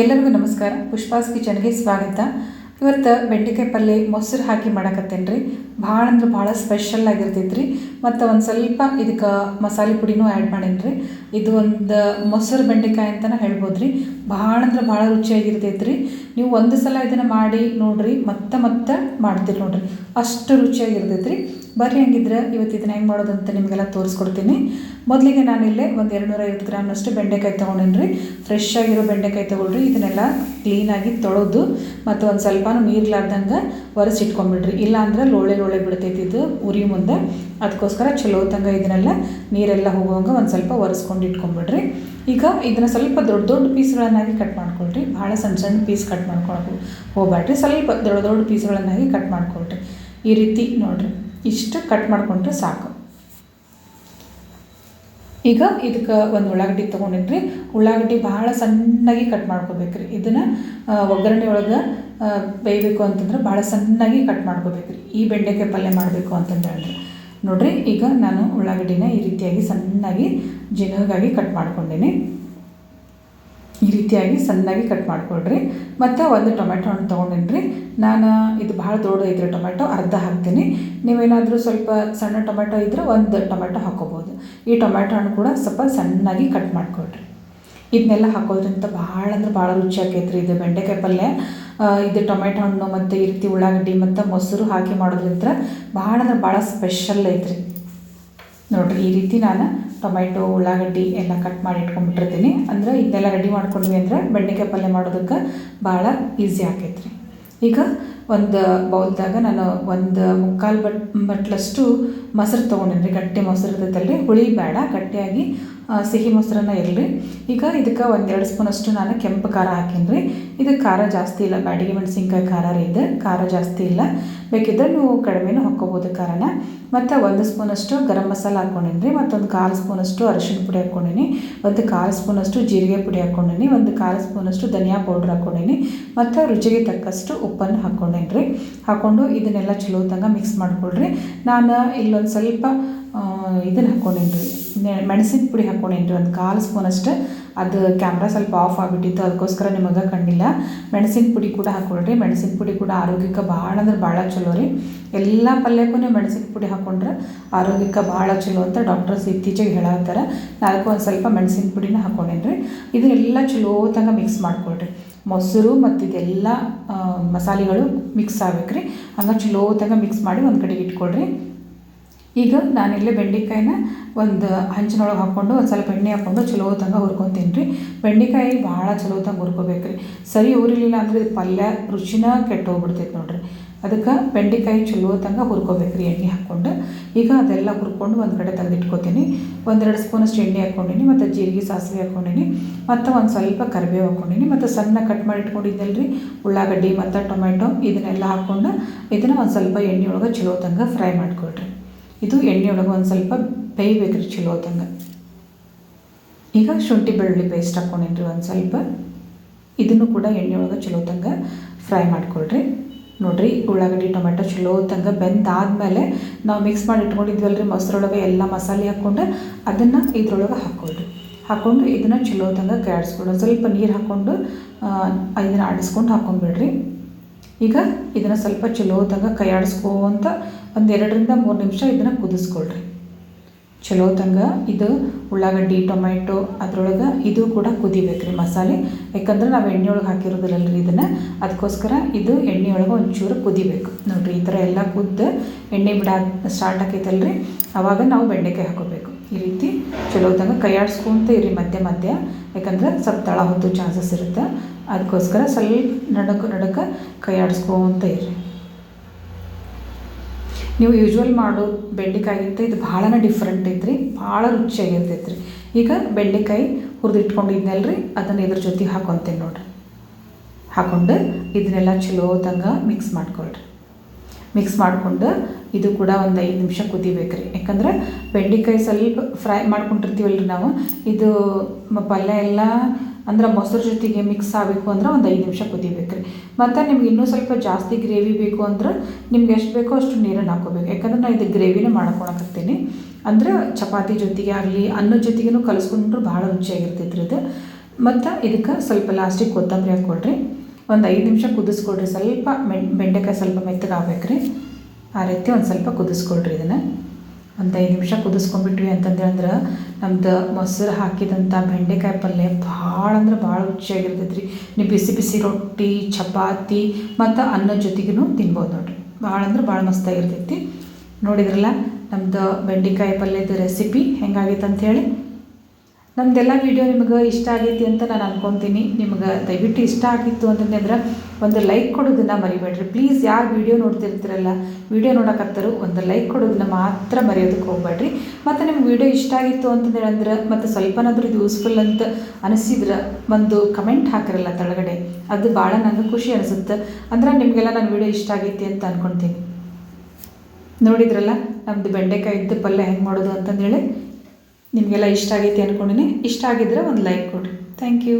ಎಲ್ಲರಿಗೂ ನಮಸ್ಕಾರ. ಪುಷ್ಪಾಸ್ ಕಿಚನ್ಗೆ ಸ್ವಾಗತ. ಇವತ್ತು ಬೆಂಡೆಕಾಯಿ ಪಲ್ಯ ಮೊಸರು ಹಾಕಿ ಮಾಡಕತ್ತೇನೆ ರೀ ಭಾಳ ಅಂದ್ರೆ ಭಾಳ ಸ್ಪೆಷಲ್ ಆಗಿರ್ತೈತೆ ರೀ ಮತ್ತು ಒಂದು ಸ್ವಲ್ಪ ಇದಕ್ಕೆ ಮಸಾಲೆ ಪುಡಿನೂ ಆ್ಯಡ್ ಮಾಡೀನಿ ರೀ ಇದು ಒಂದು ಮೊಸರು ಬೆಂಡೆಕಾಯಿ ಅಂತಲೇ ಹೇಳ್ಬೋದು ರೀ ಭಾಳ ಅಂದ್ರೆ ಭಾಳ ರುಚಿಯಾಗಿರ್ತೈತೆ ರೀ ನೀವು ಒಂದು ಸಲ ಇದನ್ನು ಮಾಡಿ ನೋಡಿರಿ. ಮತ್ತೆ ಮತ್ತೆ ಮಾಡ್ತೀರಿ ನೋಡಿರಿ. ಅಷ್ಟು ರುಚಿಯಾಗಿರ್ತೈತೆ ರೀ ಬರ್ರಿ ಹಂಗಿದ್ರೆ ಇವತ್ತು ಇದನ್ನ ಹೆಂಗೆ ಮಾಡೋದು ಅಂತ ನಿಮಗೆಲ್ಲ ತೋರಿಸ್ಕೊಡ್ತೀನಿ. ಮೊದಲಿಗೆ ನಾನಿಲ್ಲೇ ಒಂದು ಎರಡು ನೂರ ಐವತ್ತು ಗ್ರಾಮ್ನಷ್ಟು ಬೆಂಡೆಕಾಯಿ ತೊಗೊಂಡೇನಿ ಫ್ರೆಶ್ ಆಗಿರೋ ಬೆಂಡೆಕಾಯಿ ತೊಗೊಳ್ರಿ. ಇದನ್ನೆಲ್ಲ ಕ್ಲೀನಾಗಿ ತೊಳೆದು ಮತ್ತು ಒಂದು ಸ್ವಲ್ಪ ನೀರ್ಲಾರ್ದಂಗೆ ಒರೆಸಿಟ್ಕೊಂಬಿಡ್ರಿ ಇಲ್ಲಾಂದ್ರೆ ಲೋಳೆ ಲೋಳೆ ಬಿಡ್ತೈತಿ ಇದು ಉರಿ ಮುಂದೆ. ಅದಕ್ಕೋಸ್ಕರ ಚಲೋ ತಂಗ ಇದನ್ನೆಲ್ಲ ನೀರೆಲ್ಲ ಹೋಗುವಂಗೆ ಒಂದು ಸ್ವಲ್ಪ ಒರೆಸ್ಕೊಂಡು ಇಟ್ಕೊಂಬಿಡ್ರಿ ಈಗ ಇದನ್ನ ಸ್ವಲ್ಪ ದೊಡ್ಡ ದೊಡ್ಡ ಪೀಸ್ಗಳನ್ನಾಗಿ ಕಟ್ ಮಾಡ್ಕೊಳ್ರಿ. ಭಾಳ ಸಣ್ಣ ಸಣ್ಣ ಪೀಸ್ ಕಟ್ ಮಾಡ್ಕೊಳಕ್ಕೆ ಹೋಗ್ಬೇಡ್ರಿ ಸ್ವಲ್ಪ ದೊಡ್ಡ ದೊಡ್ಡ ಪೀಸ್ಗಳನ್ನಾಗಿ ಕಟ್ ಮಾಡ್ಕೊಳ್ರಿ. ಈ ರೀತಿ ನೋಡಿರಿ. ಇಷ್ಟು ಕಟ್ ಮಾಡಿಕೊಂಡ್ರೆ ಸಾಕು. ಈಗ ಇದಕ್ಕೆ ಒಂದು ಉಳ್ಳಾಗಡ್ಡಿ ತೊಗೊಂಡಿನ್ರಿ ಉಳ್ಳಾಗಡ್ಡಿ ಭಾಳ ಸಣ್ಣಗೆ ಕಟ್ ಮಾಡ್ಕೋಬೇಕ್ರಿ. ಇದನ್ನು ಒಗ್ಗರಣೆ ಒಳಗೆ ಬೇಯಬೇಕು ಅಂತಂದ್ರೆ ಭಾಳ ಸಣ್ಣಗೆ ಕಟ್ ಮಾಡ್ಕೋಬೇಕ್ರಿ. ಈ ಬೆಂಡೆಕಾಯಿ ಪಲ್ಯ ಮಾಡಬೇಕು ಅಂತಂದ್ರೆ ನೋಡಿರಿ, ಈಗ ನಾನು ಉಳ್ಳಾಗಡ್ಡಿನ ಈ ರೀತಿಯಾಗಿ ಸಣ್ಣಗೆ ಜಿನಗಾಗಿ ಕಟ್ ಮಾಡ್ಕೊಂಡೀನಿ. ಈ ರೀತಿಯಾಗಿ ಸಣ್ಣಾಗಿ ಕಟ್ ಮಾಡ್ಕೊಳ್ರಿ. ಮತ್ತು ಒಂದು ಟೊಮೆಟೊ ಹಣ್ಣು ತೊಗೊಂಡಿನ್ರಿ. ರೀ ನಾನು ಇದು ಭಾಳ ದೊಡ್ಡ ಇದ್ರೆ ಟೊಮೆಟೊ ಅರ್ಧ ಹಾಕ್ತೀನಿ. ನೀವೇನಾದರೂ ಸ್ವಲ್ಪ ಸಣ್ಣ ಟೊಮೆಟೊ ಇದ್ದರೆ ಒಂದು ಟೊಮೆಟೊ ಹಾಕೋಬೋದು. ಈ ಟೊಮೆಟೊ ಹಣ್ಣು ಕೂಡ ಸ್ವಲ್ಪ ಸಣ್ಣಾಗಿ ಕಟ್ ಮಾಡ್ಕೊಳ್ರಿ. ಇದನ್ನೆಲ್ಲ ಹಾಕೋದ್ರಿಂದ ಭಾಳ ಅಂದ್ರೆ ಭಾಳ ರುಚಿ ಆಕೈತ್ರಿ ಇದು ಬೆಂಡೆಕಾಯಿ ಪಲ್ಯ. ಇದು ಟೊಮೆಟೊ ಹಣ್ಣು ಮತ್ತು ಈ ರೀತಿ ಉಳ್ಳಾಗಡ್ಡಿ ಮತ್ತು ಮೊಸರು ಹಾಕಿ ಮಾಡೋದ್ರಿಂದ ಭಾಳ ಅಂದ್ರೆ ಭಾಳ ಸ್ಪೆಷಲ್ ಐತ್ರಿ. ನೋಡಿರಿ, ಈ ರೀತಿ ನಾನು ಟೊಮೆಟೊ, ಉಳ್ಳಾಗಡ್ಡಿ ಎಲ್ಲ ಕಟ್ ಮಾಡಿ ಇಟ್ಕೊಂಡ್ಬಿಟ್ಟಿರ್ತೀನಿ. ಅಂದ್ರೆ ಇದನ್ನೆಲ್ಲ ರೆಡಿ ಮಾಡ್ಕೊಂಡ್ವಿ ಅಂದರೆ ಬೆಂಡೆಕಾಯಿ ಪಲ್ಯ ಮಾಡೋದಕ್ಕೆ ಭಾಳ ಈಸಿ ಆಕೈತೆ ರೀ ಈಗ ಒಂದು ಬೌಲ್ದಾಗ ನಾನು ಒಂದು ಮುಕ್ಕಾಲು ಬಟ್, ಬಟ್ಲಷ್ಟು ಮೊಸರು ತೊಗೊಂಡಿನಿ ರೀ ಗಟ್ಟಿ ಮೊಸರು ಇರ್ತೈತಲ್ರಿ. ಹುಳಿ ಬೇಡ, ಗಟ್ಟಿಯಾಗಿ ಸಿಹಿ ಮೊಸರನ್ನ ಇರಲಿ. ಈಗ ಇದಕ್ಕೆ ಒಂದೆರಡು ಸ್ಪೂನಷ್ಟು ನಾನು ಕೆಂಪು ಖಾರ ಹಾಕೀನಿ ರೀ ಇದು ಖಾರ ಜಾಸ್ತಿ ಇಲ್ಲ ಬ್ಯಾಡಿಗೆ ಮೆಣಸಿನ್ಕಾಯಿ ಖಾರ ರೀ ಇದು. ಖಾರ ಜಾಸ್ತಿ ಇಲ್ಲ. ಬೇಕಿದ್ದರೆ ನೀವು ಕಡಿಮೆನೂ ಹಾಕ್ಕೋಬೋದು ಖಾರನ. ಮತ್ತು ಒಂದು ಸ್ಪೂನಷ್ಟು ಗರಂ ಮಸಾಲ ಹಾಕ್ಕೊಂಡೀನಿ ರೀ ಮತ್ತೊಂದು ಕಾಲು ಸ್ಪೂನಷ್ಟು ಅರಿಶಿಣ ಪುಡಿ ಹಾಕ್ಕೊಂಡೀನಿ ಒಂದು ಕಾಲು ಸ್ಪೂನಷ್ಟು ಜೀರಿಗೆ ಪುಡಿ ಹಾಕ್ಕೊಂಡೀನಿ ಒಂದು ಕಾಲು ಸ್ಪೂನಷ್ಟು ಧನಿಯಾ ಪೌಡ್ರ್ ಹಾಕ್ಕೊಂಡೀನಿ ಮತ್ತು ರುಚಿಗೆ ತಕ್ಕಷ್ಟು ಉಪ್ಪನ್ನು ಹಾಕ್ಕೊಂಡೇನಿ ರೀ ಹಾಕ್ಕೊಂಡು ಇದನ್ನೆಲ್ಲ ಚಲೋ ತಂಗ ಮಿಕ್ಸ್ ಮಾಡ್ಕೊಳ್ರಿ. ನಾನು ಇಲ್ಲೊಂದು ಸ್ವಲ್ಪ ಇದನ್ನು ಹಾಕ್ಕೊಂಡೇನಿ ರೀ ಮೆಣಸಿನ ಪುಡಿ ಹಾಕ್ಕೊಂಡೇನಿ ರೀ ಒಂದು ಕಾಲು ಸ್ಪೂನ್ ಅಷ್ಟೇ. ಅದು ಕ್ಯಾಮ್ರಾ ಸ್ವಲ್ಪ ಆಫ್ ಆಗಿಬಿಟ್ಟಿತ್ತು. ಅದಕ್ಕೋಸ್ಕರ ನಿಮಗೆ ಕಂಡಿಲ್ಲ. ಮೆಣಸಿನ ಪುಡಿ ಕೂಡ ಹಾಕ್ಕೊಳ್ರಿ ಮೆಣಸಿನ ಪುಡಿ ಕೂಡ ಆರೋಗ್ಯಕ್ಕೆ ಭಾಳ ಅಂದ್ರೆ ಭಾಳ ಚಲೋ ರೀ. ಎಲ್ಲ ಪಲ್ಯಕ್ಕೂ ಮೆಣಸಿನ ಪುಡಿ ಹಾಕ್ಕೊಂಡ್ರೆ ಆರೋಗ್ಯಕ್ಕೆ ಭಾಳ ಚಲೋ ಅಂತ ಡಾಕ್ಟರ್ಸ್ ಇತ್ತೀಚೆಗೆ ಹೇಳತ್ತಾರೆ. ನಾಲ್ಕು ಒಂದು ಸ್ವಲ್ಪ ಮೆಣಸಿನ ಪುಡಿನ ಹಾಕ್ಕೊಂಡೇನಿ ರೀ ಇದನ್ನೆಲ್ಲ ಚಲೋ ತಂಗ ಮಿಕ್ಸ್ ಮಾಡ್ಕೊಳ್ರಿ. ಮೊಸರು ಮತ್ತು ಇದೆಲ್ಲ ಮಸಾಲೆಗಳು ಮಿಕ್ಸ್ ಆಗ್ಬೇಕು ರೀ ಹಂಗೆ ಚಲೋ ಮಿಕ್ಸ್ ಮಾಡಿ ಒಂದು ಕಡೆಗೆ ಇಟ್ಕೊಳ್ರಿ. ಈಗ ನಾನಿಲ್ಲಿ ಬೆಂಡೆಕಾಯಿನ ಒಂದು ಹಂಚಿನೊಳಗೆ ಹಾಕ್ಕೊಂಡು ಒಂದು ಸ್ವಲ್ಪ ಎಣ್ಣೆ ಹಾಕ್ಕೊಂಡು ಚಲೋ ಹೊತ್ತಂಗೆ ಹುರ್ಕೊತೀನಿ ರೀ ಬೆಂಡೆಕಾಯಿ ಭಾಳ ಚಲೋ ಹೊತ್ತಂಗೆ ಹುರ್ಕೋಬೇಕು ರೀ ಸರಿ ಊರಿಲಿಲ್ಲ ಅಂದರೆ ಪಲ್ಯ ರುಚಿನ ಕೆಟ್ಟೋಗ್ಬಿಡ್ತೈತೆ ನೋಡಿರಿ. ಅದಕ್ಕೆ ಬೆಂಡೆಕಾಯಿ ಚಲೋ ಹೊತ್ತಂಗೆ ರೀ ಎಣ್ಣೆ ಹಾಕ್ಕೊಂಡು ಈಗ ಅದೆಲ್ಲ ಹುರ್ಕೊಂಡು ಒಂದು ಕಡೆ ತೆಗೆದಿಟ್ಕೋತೀನಿ. ಒಂದೆರಡು ಸ್ಪೂನಷ್ಟು ಎಣ್ಣೆ ಹಾಕ್ಕೊಂಡಿನಿ ಮತ್ತು ಜೀರಿಗೆ, ಸಾಸಿವೆ ಹಾಕ್ಕೊಂಡಿನಿ ಮತ್ತು ಒಂದು ಸ್ವಲ್ಪ ಕರಿಬೇವು ಹಾಕ್ಕೊಂಡಿನಿ ಮತ್ತು ಸಣ್ಣ ಕಟ್ ಮಾಡಿ ಇಟ್ಕೊಂಡಿದ್ದೆಲ್ಲ ರೀ ಉಳ್ಳಾಗಡ್ಡಿ, ಮತ್ತು ಟೊಮೆಟೊ ಇದನ್ನೆಲ್ಲ ಹಾಕ್ಕೊಂಡು ಇದನ್ನು ಒಂದು ಸ್ವಲ್ಪ ಎಣ್ಣೆ ಒಳಗೆ ಚಲೋ ಫ್ರೈ ಮಾಡಿಕೊಡ್ರಿ ಇದು ಎಣ್ಣೆ ಒಳಗೆ ಒಂದು ಸ್ವಲ್ಪ ಬೇಯ್ಬೇಕ್ರಿ ಚಲೋ ತಂಗ ಈಗ ಶುಂಠಿ ಬೆಳ್ಳುಳ್ಳಿ ಪೇಸ್ಟ್ ಹಾಕ್ಕೊಂಡೇನಿ ರೀ ಒಂದು ಸ್ವಲ್ಪ. ಇದನ್ನು ಕೂಡ ಎಣ್ಣೆ ಒಳಗೆ ಚಲೋ ತಂಗ ಫ್ರೈ ಮಾಡ್ಕೊಳ್ರಿ. ನೋಡಿರಿ ಉಳ್ಳಾಗಡ್ಡಿ, ಟೊಮೆಟೊ ಚಲೋ ತಂಗ ಬೆಂದಾದಮೇಲೆ ನಾವು ಮಿಕ್ಸ್ ಮಾಡಿ ಇಟ್ಕೊಂಡಿದ್ವಲ್ಲ ರೀ ಮೊಸರೊಳಗೆ ಎಲ್ಲ ಮಸಾಲೆ ಹಾಕ್ಕೊಂಡು ಅದನ್ನು ಇದ್ರೊಳಗೆ ಹಾಕ್ಕೊಳ್ರಿ ಹಾಕ್ಕೊಂಡು ಇದನ್ನು ಚಲೋ ತಂಗ ಕ್ಯಾಡ್ಸ್ಕೊಂಡು ಸ್ವಲ್ಪ ನೀರು ಹಾಕ್ಕೊಂಡು ಇದನ್ನು ಆಡಿಸ್ಕೊಂಡು ಹಾಕ್ಕೊಂಡ್ಬಿಡ್ರಿ ಈಗ ಇದನ್ನು ಸ್ವಲ್ಪ ಚಲೋ ತಂಗ ಕೈ ಆಡಿಸ್ಕೊಂತ ಒಂದು ಎರಡರಿಂದ ಮೂರು ನಿಮಿಷ ಇದನ್ನು ಕುದಿಸ್ಕೊಳ್ರಿ. ಚಲೋ ತಂಗ, ಇದು ಉಳ್ಳಾಗಡ್ಡಿ ಟೊಮೆಟೊ ಅದ್ರೊಳಗೆ ಇದು ಕೂಡ ಕುದಿಬೇಕು ರೀ ಮಸಾಲೆ. ಯಾಕಂದ್ರೆ ನಾವು ಎಣ್ಣೆ ಒಳಗೆ ಹಾಕಿರೋದಿಲ್ಲ ರೀ ಇದನ್ನು. ಅದಕ್ಕೋಸ್ಕರ ಇದು ಎಣ್ಣೆ ಒಳಗೆ ಒಂಚೂರು ಕುದಿಬೇಕು. ನೋಡಿರಿ, ಈ ಥರ ಎಲ್ಲ ಕುದ್ದು ಎಣ್ಣೆ ಬಿಡ ಸ್ಟಾರ್ಟ್ ಆಕೈತಲ್ರಿ. ಆವಾಗ ನಾವು ಬೆಂಡೆಕಾಯಿ ಹಾಕೋಬೇಕು. ಈ ರೀತಿ ಚಲೋ ತಂಗ. ಕೈ ಆಡಿಸ್ಕೊಂತ ಇರಿ ಮಧ್ಯ ಮಧ್ಯ. ಯಾಕಂದ್ರೆ ಸ್ವಲ್ಪ ತಳ ಹೊತ್ತು ಚಾನ್ಸಸ್ ಇರುತ್ತೆ. ಅದಕ್ಕೋಸ್ಕರ ಸ್ವಲ್ಪ ನಡಕ ನಡಕ ಕೈಯಾಡಿಸ್ಕೊಂತ ಇರಿ. ನೀವು ಯೂಶ್ವಲ್ ಮಾಡೋ ಬೆಂಡೆಕಾಯಿಗಿಂತ ಇದು ಭಾಳನೇ ಡಿಫ್ರೆಂಟ್ ಐತ್ರಿ, ಭಾಳ ರುಚಿಯಾಗಿರ್ತೈತೆ ರೀ ಈಗ ಬೆಂಡೆಕಾಯಿ ಹುರಿದಿಟ್ಕೊಂಡಿದ್ನಲ್ಲ ರೀ ಅದನ್ನು ಇದ್ರ ಜೊತೆ ಹಾಕೊತೀನಿ ನೋಡ್ರಿ. ಹಾಕ್ಕೊಂಡು ಇದನ್ನೆಲ್ಲ ಚಲೋ ತಂಗ ಮಿಕ್ಸ್ ಮಾಡ್ಕೊಳ್ರಿ. ಮಿಕ್ಸ್ ಮಾಡಿಕೊಂಡು ಇದು ಕೂಡ ಒಂದು ಐದು ನಿಮಿಷ ಕುದಿಬೇಕು ರೀ ಯಾಕಂದ್ರೆ ಬೆಂಡೆಕಾಯಿ ಸ್ವಲ್ಪ ಫ್ರೈ ಮಾಡ್ಕೊಂಡಿರ್ತೀವಲ್ಲ ರೀ ನಾವು, ಇದು ಪಲ್ಯ ಎಲ್ಲ ಅಂದ್ರೆ ಮೊಸರು ಜೊತೆಗೆ ಮಿಕ್ಸ್ ಆಗಬೇಕು ಅಂದ್ರೆ ಒಂದು ಐದು ನಿಮಿಷ ಕುದಿಬೇಕು ರೀ ಮತ್ತು ನಿಮ್ಗೆ ಇನ್ನೂ ಸ್ವಲ್ಪ ಜಾಸ್ತಿ ಗ್ರೇವಿ ಬೇಕು ಅಂದ್ರೆ ನಿಮ್ಗೆ ಎಷ್ಟು ಬೇಕೋ ಅಷ್ಟು ನೀರನ್ನು ಹಾಕೋಬೇಕು ಯಾಕಂದ್ರೆ ನಾನು ಇದು ಗ್ರೇವಿನೇ ಮಾಡ್ಕೊಳಕತ್ತೀನಿ ಅಂದ್ರೆ ಚಪಾತಿ ಜೊತೆಗೆ ಆಗಲಿ, ಅನ್ನದ ಜೊತೆಗೇನು ಕಲಿಸ್ಕೊಂಡ್ರೆ ಭಾಳ ರುಚಿಯಾಗಿರ್ತೈತೆ ರೀ ಇದು. ಮತ್ತು ಇದಕ್ಕೆ ಸ್ವಲ್ಪ ಲಾಸ್ಟಿಗೆ ಕೊತ್ತಂಬರಿ ಹಾಕ್ಕೊಳ್ರಿ. ಒಂದು ಐದು ನಿಮಿಷ ಕುದಿಸ್ಕೊಳ್ರಿ. ಸ್ವಲ್ಪ ಬೆಂಡೆಕಾಯಿ ಸ್ವಲ್ಪ ಮೆತ್ತಗೆ ರೀ ಆ ರೀತಿ ಒಂದು ಸ್ವಲ್ಪ ಕುದಿಸ್ಕೊಳ್ರಿ ಇದನ್ನು. ಒಂದು ಐದು ನಿಮಿಷ ಕುದಿಸ್ಕೊಂಡ್ಬಿಟ್ವಿ ಅಂತಂದ್ರೆ ನಮ್ದು ಮೊಸರು ಹಾಕಿದಂಥ ಬೆಂಡೆಕಾಯಿ ಪಲ್ಯ ಭಾಳ ಅಂದ್ರೆ ಭಾಳ ರುಚಿಯಾಗಿರ್ತೈತೆ ರೀ ನೀವು ಬಿಸಿ ಬಿಸಿ ರೊಟ್ಟಿ, ಚಪಾತಿ ಮತ್ತು ಅನ್ನದ ಜೊತೆಗೂ ತಿನ್ಬೋದು ನೋಡಿರಿ. ಭಾಳ ಅಂದ್ರೆ ಭಾಳ ಮಸ್ತಾಗಿರ್ತೈತಿ. ನೋಡಿದ್ರಲ್ಲ ನಮ್ಮದು ಬೆಂಡೆಕಾಯಿ ಪಲ್ಯದ ರೆಸಿಪಿ ಹೆಂಗಾಗೈತೆ ಅಂಥೇಳಿ ನಮ್ದೆಲ್ಲ ವಿಡಿಯೋ ನಿಮ್ಗೆ ಇಷ್ಟ ಆಗೈತಿ ಅಂತ ನಾನು ಅನ್ಕೊತೀನಿ. ನಿಮ್ಗೆ ದಯವಿಟ್ಟು ಇಷ್ಟ ಆಗಿತ್ತು ಅಂತಂದ್ರೆ ಒಂದು ಲೈಕ್ ಕೊಡೋದನ್ನ ಮರಿಬೇಡ್ರಿ. ಪ್ಲೀಸ್ ಯಾರು ವಿಡಿಯೋ ನೋಡ್ತಿರ್ತೀರಲ್ಲ ವೀಡಿಯೋ ನೋಡೋಕತ್ತರು, ಒಂದು ಲೈಕ್ ಕೊಡೋದನ್ನ ಮಾತ್ರ ಮರೆಯೋದಕ್ಕೆ ಹೋಗ್ಬೇಡ್ರಿ ಮತ್ತು ನಿಮ್ಗೆ ವಿಡಿಯೋ ಇಷ್ಟ ಆಗಿತ್ತು ಅಂತಂದ್ರೆ ಅಂದ್ರೆ ಮತ್ತು ಸ್ವಲ್ಪನಾದ್ರೂ ಇದು ಯೂಸ್ಫುಲ್ ಅಂತ ಅನಿಸಿದ್ರೆ ಒಂದು ಕಮೆಂಟ್ ಹಾಕಿರಲ್ಲ ತಳಗಡೆ. ಅದು ಭಾಳ ನನಗೆ ಖುಷಿ ಅನಿಸುತ್ತೆ. ಅಂದ್ರೆ ನಿಮಗೆಲ್ಲ ನನ್ನ ವೀಡಿಯೋ ಇಷ್ಟ ಆಗೈತಿ ಅಂತ ಅಂದ್ಕೊಳ್ತೀನಿ ನೋಡಿದ್ರಲ್ಲ ನಮ್ಮದು ಬೆಂಡೆಕಾಯಿದ್ದು ಪಲ್ಯ ಹೆಂಗೆ ಮಾಡೋದು ಅಂತಂದೇಳಿ ನಿಮಗೆಲ್ಲ ಇಷ್ಟ ಆಗೈತೆ ಅಂದ್ಕೊಂಡಿನಿ ಇಷ್ಟ ಆಗಿದ್ರೆ ಒಂದು ಲೈಕ್ ಕೊಡಿ ಥ್ಯಾಂಕ್ ಯು